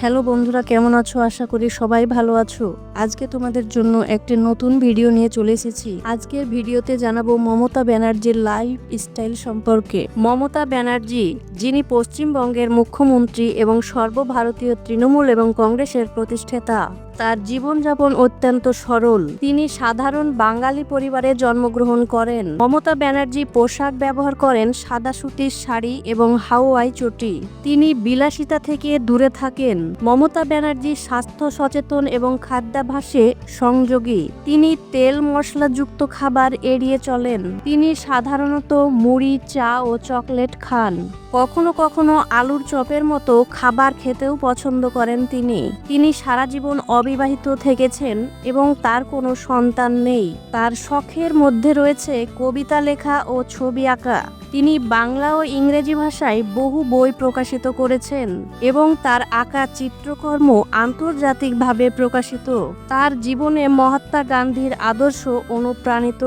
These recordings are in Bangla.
হ্যালো বন্ধুরা, কেমন আছো? আশা করি সবাই ভালো আছো। আজকে তোমাদের জন্য একটি নতুন ভিডিও নিয়ে চলে এসেছি। আজকের ভিডিওতে জানাব মমতা ব্যানার্জির লাইফ স্টাইল সম্পর্কে। মমতা ব্যানার্জি, যিনি পশ্চিমবঙ্গের মুখ্যমন্ত্রী এবং সর্বভারতীয় তৃণমূল এবং কংগ্রেসের প্রতিষ্ঠাতা। তার জীবনযাপন অত্যন্ত সরল। তিনি সাধারণ বাঙালি পরিবারে জন্মগ্রহণ করেন। মমতা ব্যানার্জি পোশাক ব্যবহার করেন, সাদা সুতির শাড়ি এবং হাওয়াই চটি। তিনি বিলাসিতা থেকে দূরে থাকেন। মমতা ব্যানার্জি স্বাস্থ্য সচেতন এবং খাদ্যাভ্যাসে সংযোগী। তিনি তেল মশলাযুক্ত খাবার এড়িয়ে চলেন। তিনি সাধারণত মুড়ি, চা ও চকলেট খান। কখনো কখনো আলুর চপের মতো খাবার খেতেও পছন্দ করেন তিনি। তিনি সারা জীবন অবিবাহিত থেকেছেন এবং তার কোনো সন্তান নেই। তার শখের মধ্যে রয়েছে কবিতা লেখা ও ছবি আঁকা। তিনি বাংলা ও ইংরেজি ভাষায় বহু বই প্রকাশিত করেছেন এবং তার আঁকা চিত্রকর্ম আন্তর্জাতিকভাবে প্রকাশিত। তার জীবনে মহাত্মা গান্ধীর আদর্শ অনুপ্রাণিত।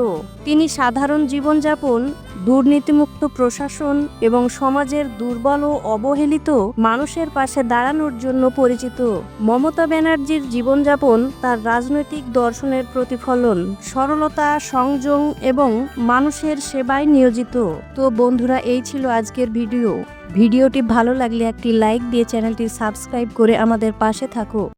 তিনি সাধারণ জীবনযাপন, দুর্নীতিমুক্ত প্রশাসন এবং সমাজের দুর্বল ও অবহেলিত মানুষের পাশে দাঁড়ানোর জন্য পরিচিত। মমতা ব্যানার্জির জীবনযাপন, তার রাজনৈতিক দর্শনের প্রতিফলন, সরলতা, সংযম এবং মানুষের সেবায় নিয়োজিত। তো বন্ধুরা, এই ছিল আজকের ভিডিও। ভিডিওটি ভালো লাগলে একটি লাইক দিয়ে চ্যানেলটি সাবস্ক্রাইব করে আমাদের পাশে থাকো।